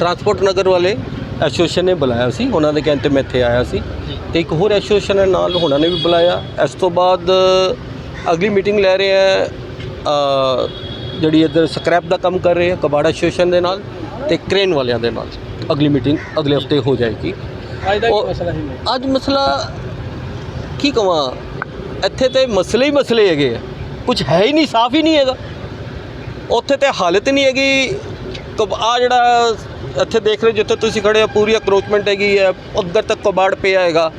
Transport ਨਗਰ ਵਾਲੇ association ਨੇ ਬੁਲਾਇਆ ਸੀ। ਉਹਨਾਂ ਦੇ ਕਹਿਣ ਤੇ ਮੈਂ ਇੱਥੇ ਆਇਆ ਸੀ। ਤੇ ਇੱਕ ਹੋਰ ਐਸੋਸੀਏਸ਼ਨ ਨਾਲ ਉਹਨਾਂ ਨੇ ਵੀ ਬੁਲਾਇਆ। ਇਸ ਤੋਂ ਬਾਅਦ ਅਗਲੀ ਮੀਟਿੰਗ ਲੈ ਰਹੇ ਆ ਜਿਹੜੀ ਇੱਧਰ ਸਕ੍ਰੈਪ ਦਾ ਕੰਮ ਕਰ ਰਹੇ ਆ ਕਬਾੜ ਐਸੋਸੀਏਸ਼ਨ ਦੇ ਨਾਲ ਤੇ ਕ੍ਰੇਨ ਵਾਲਿਆਂ ਦੇ ਨਾਲ ਅਗਲੀ ਮੀਟਿੰਗ ਅਗਲੇ ਹਫ਼ਤੇ ਹੋ ਜਾਏਗੀ। ਅੱਜ ਮਸਲਾ ਕੀ ਕਵਾਂ? ਇੱਥੇ ਤੇ ਮਸਲੇ ਹੀ ਮਸਲੇ ਹੈਗੇ ਆ। ਕੁਝ ਹੈ ਹੀ ਨਹੀਂ ਸਾਫ਼ ਹੀ ਨਹੀਂ ਹੈਗਾ। ਉੱਥੇ ਤੇ ਹਾਲਤ ਨਹੀਂ ਹੈਗੀ। ਆ ਜਿਹੜਾ ਇੱਥੇ ਦੇਖ ਰਹੇ ਜਿੱਥੇ ਤੁਸੀਂ ਖੜੇ ਆ ਪੂਰੀ ਅਕਰੋਚਮੈਂਟ ਹੈਗੀ ਹੈ, ਉੱਧਰ ਤੱਕ ਕਬਾੜ ਪਿਆ ਹੈਗਾ।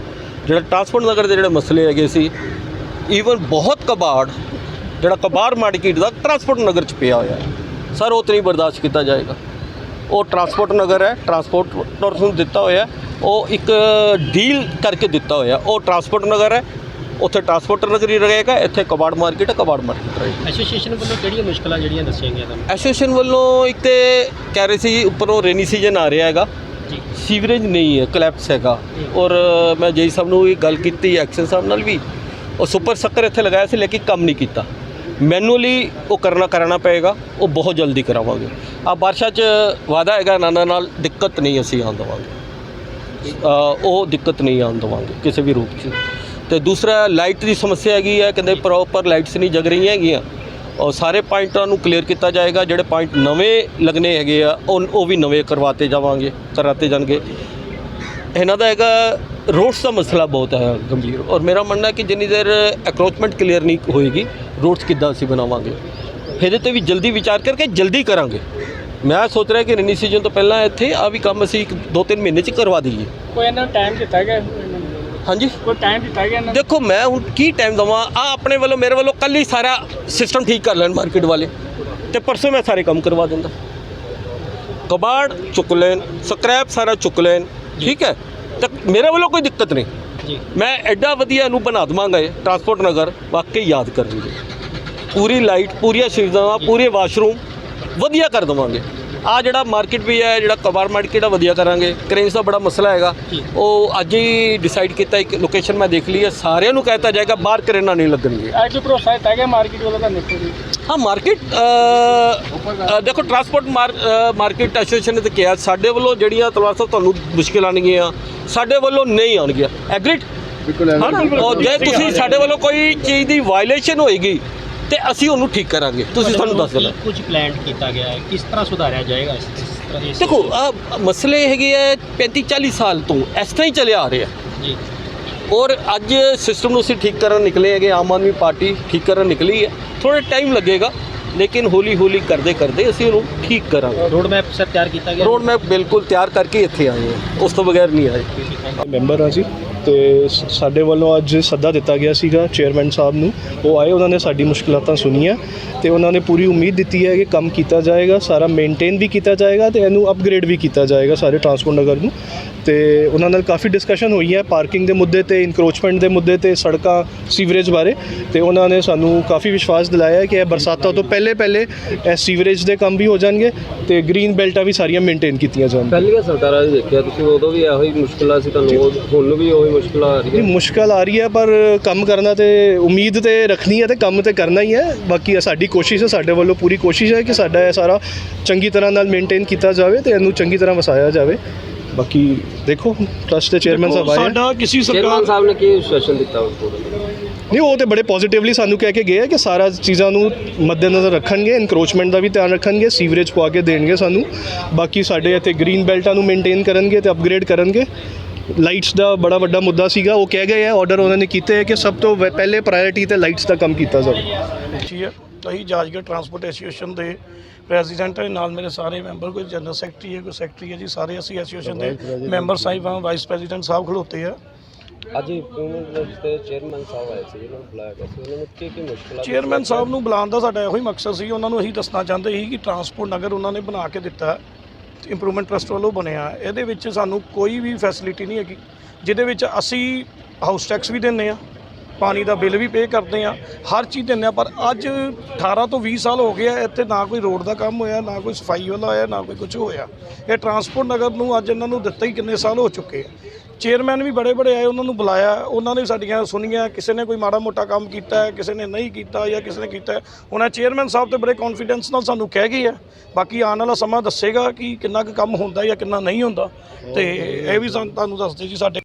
ਜਿਹੜਾ ਟਰਾਂਸਪੋਰਟ ਨਗਰ ਦੇ ਜਿਹੜੇ ਮਸਲੇ ਹੈਗੇ ਸੀ ਈਵਨ ਬਹੁਤ ਕਬਾੜ, ਜਿਹੜਾ ਕਬਾੜ ਮਾਰਕੀਟ ਦਾ ਟਰਾਂਸਪੋਰਟ ਨਗਰ ਚ ਪਿਆ ਹੋਇਆ ਸਰ, ਉਹ ਤਾਂ ਨਹੀਂ ਬਰਦਾਸ਼ਤ ਕੀਤਾ ਜਾਏਗਾ। ਉਹ ਟਰਾਂਸਪੋਰਟ ਨਗਰ ਹੈ, ਟਰਾਂਸਪੋਰਟ ਨੂੰ ਦਿੱਤਾ ਹੋਇਆ ਉਹ ਇੱਕ ਡੀਲ ਕਰਕੇ ਦਿੱਤਾ ਹੋਇਆ ਉਹ ਟਰਾਂਸਪੋਰਟ ਨਗਰ ਹੈ ਉੱਥੇ ਟਰਾਂਸਪੋਰਟਰ ਨਗਰ ਰਹੇਗਾ ਇੱਥੇ ਕਬਾੜ ਮਾਰਕੀਟ ਹੈ ਕਬਾੜ ਮਾਰਕੀਟ ਰਹੇਗੀ। ਐਸੋਸੀਏਸ਼ਨ ਵੱਲੋਂ ਕਿਹੜੀਆਂ ਮੁਸ਼ਕਲਾਂ ਜਿਹੜੀਆਂ ਦੱਸੀਆਂ ਗਈਆਂ ਤੁਹਾਨੂੰ? ਐਸੋਸੀਏਸ਼ਨ ਵੱਲੋਂ ਇੱਕ ਤੇ ਕਹਿ ਰਹੇ ਸੀ ਉੱਪਰੋਂ ਰੇਨੀ ਸੀਜ਼ਨ ਆ ਰਿਹਾ ਹੈਗਾ। ਜੀ। ਸੀਵਰੇਜ ਨਹੀਂ ਹੈ ਕਲੈਪਸ ਹੈਗਾ। ਔਰ ਮੈਂ ਜੇਈ ਸਾਹਿਬ ਨੂੰ ਇਹ ਗੱਲ ਕੀਤੀ ਐਕਸ਼ਨ ਸਾਹਿਬ ਨਾਲ ਵੀ। ਉਹ ਸੁਪਰ ਸੱਕਰ ਇੱਥੇ ਲਗਾਇਆ ਸੀ ਲੇਕਿਨ ਕੰਮ ਨਹੀਂ ਕੀਤਾ। ਮੈਨੂਅਲੀ ਉਹ ਕਰਨਾ ਕਰਾਉਣਾ ਪਏਗਾ ਉਹ ਬਹੁਤ ਜਲਦੀ ਕਰਾਵਾਂਗੇ। ਆ ਬਾਰਿਸ਼ਾਂ 'ਚ ਵਾਅਦਾ ਹੈਗਾ ਨਾਨਾ ਨਾਲ ਦਿੱਕਤ ਨਹੀਂ ਅਸੀਂ ਆਉਣ ਦੇਵਾਂਗੇ। ਉਹ ਦਿੱਕਤ ਨਹੀਂ ਆਉਣ ਦੇਵਾਂਗੇ ਕਿਸੇ ਵੀ ਰੂਪ 'ਚ। ਤੇ ਦੂਸਰਾ, ਲਾਈਟ ਦੀ ਸਮੱਸਿਆ ਹੈਗੀ ਹੈ, ਕਹਿੰਦੇ ਪ੍ਰੋਪਰ ਲਾਈਟਸ ਨਹੀਂ ਜਗ ਰਹੀਆਂ ਹੈਗੀਆਂ। ਔਰ ਸਾਰੇ ਪੁਆਇੰਟਾਂ ਨੂੰ ਕਲੀਅਰ ਕੀਤਾ ਜਾਏਗਾ, ਜਿਹੜੇ ਪੁਆਇੰਟ ਨਵੇਂ ਲੱਗਣੇ ਹੈਗੇ ਆ, ਉਹ ਉਹ ਵੀ ਨਵੇਂ ਕਰਵਾਤੇ ਜਾਵਾਂਗੇ, ਕਰਾਤੇ ਜਾਣਗੇ। ਇਹਨਾਂ ਦਾ ਹੈਗਾ ਰੋਡਸ ਦਾ ਮਸਲਾ ਬਹੁਤ ਹੈ ਗੰਭੀਰ। ਔਰ ਮੇਰਾ ਮੰਨਣਾ ਹੈ ਕਿ ਜਿੰਨੀ ਦੇਰ ਐਕਰੋਚਮੈਂਟ ਕਲੀਅਰ ਨਹੀਂ ਹੋਏਗੀ, ਰੋਡਸ ਕਿੱਦਾਂ ਅਸੀਂ ਬਣਾਵਾਂਗੇ। ਇਹਦੇ ਤੇ ਵੀ ਜਲਦੀ ਵਿਚਾਰ ਕਰਕੇ ਜਲਦੀ ਕਰਾਂਗੇ। ਮੈਂ ਸੋਚ ਰਿਹਾ ਕਿ ਰੇਨੀ ਸੀਜ਼ਨ ਤੋਂ ਪਹਿਲਾਂ ਇੱਥੇ ਆ ਵੀ ਕੰਮ ਅਸੀਂ ਇੱਕ ਦੋ ਤਿੰਨ ਮਹੀਨੇ ਚ ਕਰਵਾ ਦਈਏ। ਕੋਈ ਇਹਨਾਂ ਟਾਈਮ ਦਿੱਤਾ ਗਿਆ ਹਾਂਜੀ। ਕੋਈ ਟਾਈਮ ਦਿੱਤਾ ਗਿਆ ਇਹਨਾਂ ਦੇਖੋ ਮੈਂ ਹੁਣ ਕੀ ਟਾਈਮ ਦਵਾਂ? ਆ ਆਪਣੇ ਵੱਲੋਂ ਮੇਰੇ ਵੱਲੋਂ ਕੱਲ ਹੀ ਸਾਰਾ ਸਿਸਟਮ ਠੀਕ ਕਰ ਲੈਣ ਮਾਰਕੀਟ ਵਾਲੇ। ਤੇ ਪਰਸੋਂ ਮੈਂ ਸਾਰੇ ਕੰਮ ਕਰਵਾ ਦਿੰਦਾ। ਕਬਾੜ ਚੁੱਕ ਲੈਣ ਸਕ੍ਰੈਪ ਸਾਰਾ ਚੁੱਕ ਲੈਣ ਠੀਕ ਹੈ? ਤੇ ਮੇਰੇ ਵੱਲੋਂ ਕੋਈ ਦਿੱਕਤ ਨਹੀਂ। ਜੀ। ਮੈਂ ਐਡਾ ਵਧੀਆ ਇਹਨੂੰ ਬਣਾ ਦਵਾਂਗਾ ਇਹ ਟਰਾਂਸਪੋਰਟ ਨਗਰ ਵਾਕਈ ਯਾਦ ਕਰਨਗੇ ਪੂਰੀ ਲਾਈਟ ਪੂਰੀਆਂ ਸੁਵਿਧਾਵਾਂ ਪੂਰੇ ਵਾਸ਼ਰੂਮ ਵਧੀਆ ਕਰ ਦਵਾਂਗੇ। ਆ ਜਿਹੜਾ ਮਾਰਕੀਟ ਵੀ ਹੈ ਜਿਹੜਾ ਕਬਾੜ ਮਾਰਕੀਟ ਆ ਵਧੀਆ ਕਰਾਂਗੇ। ਕਰੇਂਸ ਦਾ ਬੜਾ ਮਸਲਾ ਹੈਗਾ। ਉਹ ਅੱਜ ਹੀ ਡਿਸਾਈਡ ਕੀਤਾ ਇੱਕ ਲੋਕੇਸ਼ਨ ਮੈਂ ਦੇਖ ਲਈ ਹੈ। ਸਾਰਿਆਂ ਨੂੰ ਕਹਿਤਾ ਜਾਏਗਾ ਬਾਹਰ ਕਰੇਨਾ ਨਹੀਂ ਲੱਗਣਗੇ। ਅੱਜ ਭਰੋਸਾ ਦਿੱਤਾ ਗਿਆ ਮਾਰਕੀਟ ਵੱਲੋਂ ਤੁਹਾਨੂੰ ਦੇਖੋ ਜੀ ਹਾਂ ਮਾਰਕੀਟ ਦੇਖੋ ਟਰਾਂਸਪੋਰਟ ਮਾਰਕੀਟ ਐਸੋਸੀਏਸ਼ਨ ਨੇ ਤਾਂ ਕਿਹਾ ਸਾਡੇ ਵੱਲੋਂ ਜਿਹੜੀਆਂ ਤਲਵਾਰ ਸਾਹਿਬ ਤੁਹਾਨੂੰ ਮੁਸ਼ਕਿਲ ਆਉਣਗੀਆਂ ਸਾਡੇ ਵੱਲੋਂ ਨਹੀਂ ਆਉਣਗੀਆਂ। ਐਗਰੀਡ ਬਿਲਕੁਲ ਜੇ ਤੁਸੀਂ ਸਾਡੇ ਵੱਲੋਂ ਕੋਈ ਚੀਜ਼ ਦੀ ਵਾਇਲੇਸ਼ਨ ਹੋਏਗੀ ਤੇ ਅਸੀਂ ਉਹਨੂੰ ਠੀਕ ਕਰਾਂਗੇ। ਤੁਸੀਂ ਸਾਨੂੰ ਦੱਸ ਦੇਣਾ। ਕੁਝ ਪਲਾਨ ਕੀਤਾ ਗਿਆ ਹੈ? ਕਿਸ ਤਰ੍ਹਾਂ ਸੁਧਾਰਿਆ ਜਾਏਗਾ ਇਸ ਇਸ ਤਰ੍ਹਾਂ ਦੀ ਦੇਖੋ ਆ ਮਸਲੇ ਹੈਗੇ ਆ 35 40 ਸਾਲ ਤੋਂ ਇਸ ਤਰ੍ਹਾਂ ਹੀ ਚੱਲਿਆ ਆ ਰਿਹਾ। ਜੀ। ਔਰ ਅੱਜ ਸਿਸਟਮ ਨੂੰ ਅਸੀਂ ਠੀਕ ਕਰਨ ਨਿਕਲੇ ਹੈਗੇ ਆਮ ਆਦਮੀ ਪਾਰਟੀ ਠੀਕ ਕਰਨ ਨਿਕਲੀ ਹੈ। ਥੋੜਾ ਟਾਈਮ ਲੱਗੇਗਾ। ਲੇਕਿਨ ਹੌਲੀ ਹੌਲੀ ਕਰਦੇ ਕਰਦੇ ਅਸੀਂ ਉਹਨੂੰ ਠੀਕ ਕਰਾਂਗੇ। ਰੋਡ ਮੈਪ ਸਰ ਤਿਆਰ ਕੀਤਾ ਗਿਆ? ਰੋਡ ਮੈਪ ਬਿਲਕੁਲ ਤਿਆਰ ਕਰਕੇ ਇੱਥੇ ਆਏ ਹਾਂ। ਉਸ ਤੋਂ ਬਗੈਰ ਨਹੀਂ ਆਏ। ਮੈਂਬਰ ਆ ਜੀ ਤੇ ਸਾਡੇ ਵੱਲੋਂ ਅੱਜ ਸੱਦਾ ਦਿੱਤਾ ਗਿਆ ਸੀਗਾ ਚੇਅਰਮੈਨ ਸਾਹਿਬ ਨੂੰ। ਉਹ ਆਏ ਉਹਨਾਂ ਨੇ ਸਾਡੀ ਮੁਸ਼ਕਲਾਤਾਂ ਸੁਣੀਆਂ ਤੇ ਉਹਨਾਂ ਨੇ ਪੂਰੀ ਉਮੀਦ ਦਿੱਤੀ ਹੈ ਕਿ ਕੰਮ ਕੀਤਾ ਜਾਏਗਾ ਸਾਰਾ ਮੇਨਟੇਨ ਵੀ ਕੀਤਾ ਜਾਏਗਾ ਤੇ ਇਹਨੂੰ ਅਪਗ੍ਰੇਡ ਵੀ ਕੀਤਾ ਜਾਏਗਾ ਸਾਰੇ ਟਰਾਂਸਪੋਰਟ ਨਗਰ ਨੂੰ। ਤੇ ਉਹਨਾਂ ਨਾਲ ਕਾਫੀ ਡਿਸਕਸ਼ਨ ਹੋਈ ਹੈ ਪਾਰਕਿੰਗ ਦੇ ਮੁੱਦੇ ਤੇ ਇਨਕਰੋਚਮੈਂਟ ਦੇ ਮੁੱਦੇ ਤੇ ਸੜਕਾਂ ਸੀਵਰੇਜ ਬਾਰੇ। ਤੇ ਉਹਨਾਂ ਨੇ ਸਾਨੂੰ ਕਾਫੀ ਵਿਸ਼ਵਾਸ ਦਿਲਾਇਆ ਹੈ ਕਿ ਇਹ ਬਰਸਾਤਾਂ ਤੋਂ ਪਹਿਲੇ ਪਹਿਲੇ ਇਹ ਸੀਵਰੇਜ ਦੇ ਕੰਮ ਵੀ ਹੋ ਜਾਣਗੇ ਤੇ ਗ੍ਰੀਨ ਬੈਲਟਾਂ ਵੀ ਸਾਰੀਆਂ ਮੇਨਟੇਨ ਕੀਤੀਆਂ ਜਾਣਗੀਆਂ। ਪਹਿਲੀਆਂ ਸਰਕਾਰਾਂ ਨੇ ਦੇਖਿਆ ਤੁਸੀਂ ਉਦੋਂ ਵੀ ਇਹੋ ਹੀ ਮੁਸ਼ਕਲਾਂ ਸੀ ਤੁਹਾਨੂੰ ਹੁਣ ਵੀ ਉਹੀ ਮੁਸ਼ਕਲਾਂ ਆ ਰਹੀਆਂ। ਨਹੀਂ ਮੁਸ਼ਕਲ ਆ ਰਹੀ ਹੈ ਪਰ ਕੰਮ ਕਰਨਾ ਤੇ ਉਮੀਦ ਤੇ ਰੱਖਣੀ ਹੈ ਤੇ ਕੰਮ ਤੇ ਕਰਨਾ ਹੀ ਹੈ। ਬਾਕੀ ਸਾਡੀ ਕੋਸ਼ਿਸ਼ ਹੈ ਸਾਡੇ ਵੱਲੋਂ ਪੂਰੀ ਕੋਸ਼ਿਸ਼ ਹੈ ਕਿ ਸਾਡਾ ਇਹ ਸਾਰਾ ਚੰਗੀ ਤਰ੍ਹਾਂ ਨਾਲ ਮੇਨਟੇਨ ਕੀਤਾ ਜਾਵੇ ਤੇ ਇਹਨੂੰ ਚੰਗੀ ਤਰ੍ਹਾਂ ਵਸਾਇਆ ਜਾਵੇ। ਬਾਕੀ ਦੇਖੋ ਟਰਸਟ ਦੇ ਚੇਅਰਮੈਨ ਸਾਹਿਬ ਆਏ। ਸਾਡਾ ਕਿਸੇ ਸਰਕਾਰ ਸਾਹਿਬ ਨੇ ਕੀ ਸੈਸ਼ਨ ਦਿੱਤਾ ਉਸ ਕੋਲ? ਨਹੀਂ ਉਹ ਤੇ ਬੜੇ ਪੋਜ਼ਿਟਿਵਲੀ ਸਾਨੂੰ ਕਹਿ ਕੇ ਗਏ ਆ ਕਿ ਸਾਰਾ ਚੀਜ਼ਾਂ ਨੂੰ ਮੱਦੇਨਜ਼ਰ ਰੱਖਣਗੇ ਇਨਕਰੋਚਮੈਂਟ ਦਾ ਵੀ ਧਿਆਨ ਰੱਖਣਗੇ ਸੀਵਰੇਜ ਪਵਾ ਕੇ ਦੇਣਗੇ ਸਾਨੂੰ। ਬਾਕੀ ਸਾਡੇ ਇੱਥੇ ਗ੍ਰੀਨ ਬੈਲਟਾਂ ਨੂੰ ਮੇਨਟੇਨ ਕਰਨਗੇ ਤੇ ਅਪਗ੍ਰੇਡ ਕਰਨਗੇ। ਲਾਈਟਸ ਦਾ ਬੜਾ ਵੱਡਾ ਮੁੱਦਾ ਸੀਗਾ ਉਹ ਕਹਿ ਗਏ ਆ ਆਰਡਰ ਉਹਨਾਂ ਨੇ ਕੀਤੇ ਹੈ ਕਿ ਸਭ ਤੋਂ ਵ- ਪਹਿਲੇ ਪ੍ਰਾਇੋਰਟੀ ਤੇ ਲਾਈਟਸ ਦਾ ਕੰਮ ਕੀਤਾ ਜਾਵੇ। ਅੱਛੀ ਹੈ ਅਸੀਂ ਜਾਜਗੜ ਟਰਾਂਸਪੋਰਟ ਐਸੋਸੀਏਸ਼ਨ ਦੇ ਪ੍ਰੈਜ਼ੀਡੈਂਟ ਹੈ ਨਾਲ ਮੇਰੇ ਸਾਰੇ ਮੈਂਬਰ ਕੋਈ ਜਨਰਲ ਸੈਕਟਰੀ ਹੈ ਕੋਈ ਸੈਕਟਰੀ ਹੈ ਜੀ ਸਾਰੇ ਅਸੀਂ ਐਸੋਸੀਏਸ਼ਨ ਦੇ ਮੈਂਬਰ ਸਾਹਿਬ ਹਾਂ ਵਾਈਸ ਪ੍ਰੈਜ਼ੀਡੈਂਟ ਸਾਹਿਬ ਖਲੋਤੇ ਆ। ਅੱਜ ਇੰਪਰੂਵਮੈਂਟ ਵਿੱਚ ਤੇ ਚੇਅਰਮੈਨ ਸਾਹਿਬ ਆਏ ਸੀ ਉਹਨਾਂ ਨੂੰ ਬੁਲਾਇਆ ਗਿਆ ਸੀ ਉਹਨਾਂ ਨੂੰ ਕੀ ਕੀ ਮੁਸ਼ਕਲਾਂ ਚੇਅਰਮੈਨ ਸਾਹਿਬ ਨੂੰ ਬੁਲਾਉਣ ਦਾ ਸਾਡਾ ਇਹੋ ਹੀ ਮਕਸਦ ਸੀ ਉਹਨਾਂ ਨੂੰ ਅਸੀਂ ਦੱਸਣਾ ਚਾਹੁੰਦੇ ਸੀ ਕਿ ਟਰਾਂਸਪੋਰਟ ਨਗਰ ਉਹਨਾਂ ਨੇ ਬਣਾ ਕੇ ਦਿੱਤਾ ਇੰਪਰੂਵਮੈਂਟ ਟਰਸਟ ਵੱਲੋਂ ਬਣਿਆ। ਇਹਦੇ ਵਿੱਚ ਸਾਨੂੰ ਕੋਈ ਵੀ ਫੈਸਿਲਿਟੀ ਨਹੀਂ ਹੈਗੀ ਜਿਹਦੇ ਵਿੱਚ ਅਸੀਂ ਹਾਊਸ ਟੈਕਸ ਵੀ ਦਿੰਦੇ ਆ ਪਾਣੀ ਦਾ ਬਿੱਲ ਵੀ ਪੇ ਕਰਦੇ ਆ ਹਰ ਚੀਜ਼ ਦਿੰਦੇ ਆ ਪਰ ਅੱਜ 18 ਤੋਂ 20 ਸਾਲ ਹੋ ਗਏ ਆ ਇੱਥੇ ਨਾ ਕੋਈ ਰੋਡ ਦਾ ਕੰਮ ਹੋਇਆ ਨਾ ਕੋਈ ਸਫ਼ਾਈ ਵਾਲਾ ਹੋਇਆ ਨਾ ਕੋਈ ਕੁਝ ਹੋਇਆ। ਇਹ ਟਰਾਂਸਪੋਰਟ ਨਗਰ ਨੂੰ ਅੱਜ ਇਹਨਾਂ ਨੂੰ ਦਿੱਤਾ ਹੀ ਕਿੰਨੇ ਸਾਲ ਹੋ ਚੁੱਕੇ ਆ। ਚੇਅਰਮੈਨ ਵੀ ਬੜੇ ਬੜੇ ਆਏ, ਉਹਨਾਂ ਨੂੰ ਬੁਲਾਇਆ। ਉਹਨਾਂ ਨੇ ਸਾਡੀਆਂ ਸੁਣੀਆਂ, ਕਿਸੇ ਨੇ ਕੋਈ ਮਾੜਾ ਮੋਟਾ ਕੰਮ ਕੀਤਾ ਹੈ, ਕਿਸੇ ਨੇ ਨਹੀਂ ਕੀਤਾ ਜਾਂ ਕਿਸੇ ਨੇ ਕੀਤਾ ਹੈ। ਉਹਨਾਂ ਚੇਅਰਮੈਨ ਸਾਹਿਬ ਤੇ ਬੜੇ ਕੌਨਫੀਡੈਂਸ ਨਾਲ ਸਾਨੂੰ ਕਹਿ ਗਏ ਆ ਬਾਕੀ ਆਉਣ ਵਾਲਾ ਸਮਾਂ ਦੱਸੇਗਾ ਕਿ ਕਿੰਨਾ ਕੁ ਕੰਮ ਹੁੰਦਾ ਜਾਂ ਕਿੰਨਾ ਨਹੀਂ ਹੁੰਦਾ। ਤੇ ਇਹ ਵੀ ਸਾਨੂੰ ਤੁਹਾਨੂੰ ਦੱਸਦੇ ਜੀ ਸਾਡੇ